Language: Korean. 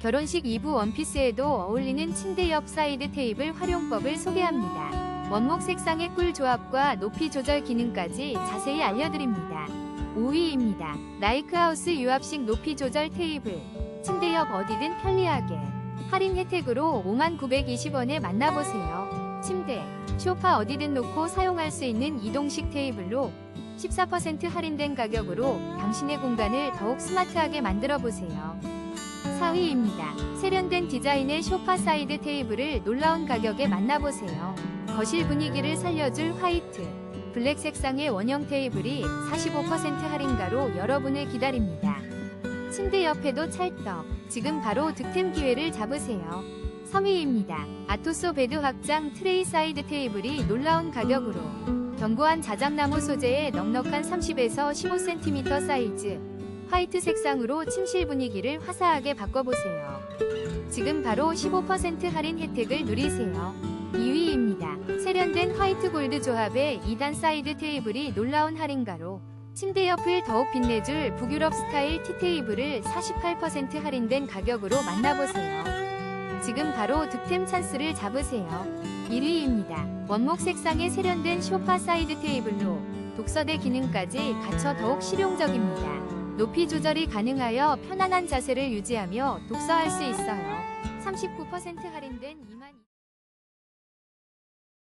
결혼식 2부 원피스에도 어울리는 침대 옆 사이드 테이블 활용법을 소개합니다. 원목 색상의 꿀 조합과 높이 조절 기능까지 자세히 알려드립니다. 5위입니다. 라이크하우스 유압식 높이 조절 테이블. 침대 옆 어디든 편리하게. 할인 혜택으로 5920원에 만나보세요. 침대, 쇼파 어디든 놓고 사용할 수 있는 이동식 테이블로 14% 할인된 가격으로 당신의 공간을 더욱 스마트하게 만들어 보세요. 4위입니다. 세련된 디자인의 쇼파 사이드 테이블을 놀라운 가격에 만나보세요. 거실 분위기를 살려줄 화이트, 블랙 색상의 원형 테이블이 45% 할인가로 여러분을 기다립니다. 침대 옆에도 찰떡, 지금 바로 득템 기회를 잡으세요. 3위입니다. 아토소 베드 확장 트레이 사이드 테이블이 놀라운 가격으로 견고한 자작나무 소재의 넉넉한 30에서 15cm 사이즈 화이트 색상으로 침실 분위기를 화사하게 바꿔보세요. 지금 바로 15% 할인 혜택을 누리세요. 2위입니다. 세련된 화이트 골드 조합의 2단 사이드 테이블이 놀라운 할인가로 침대 옆을 더욱 빛내줄 북유럽 스타일 티 테이블을 48% 할인된 가격으로 만나보세요. 지금 바로 득템 찬스를 잡으세요. 1위입니다. 원목 색상의 세련된 소파 사이드 테이블로 독서대 기능까지 갖춰 더욱 실용적입니다. 높이 조절이 가능하여 편안한 자세를 유지하며 독서할 수 있어요. 39% 할인된 2만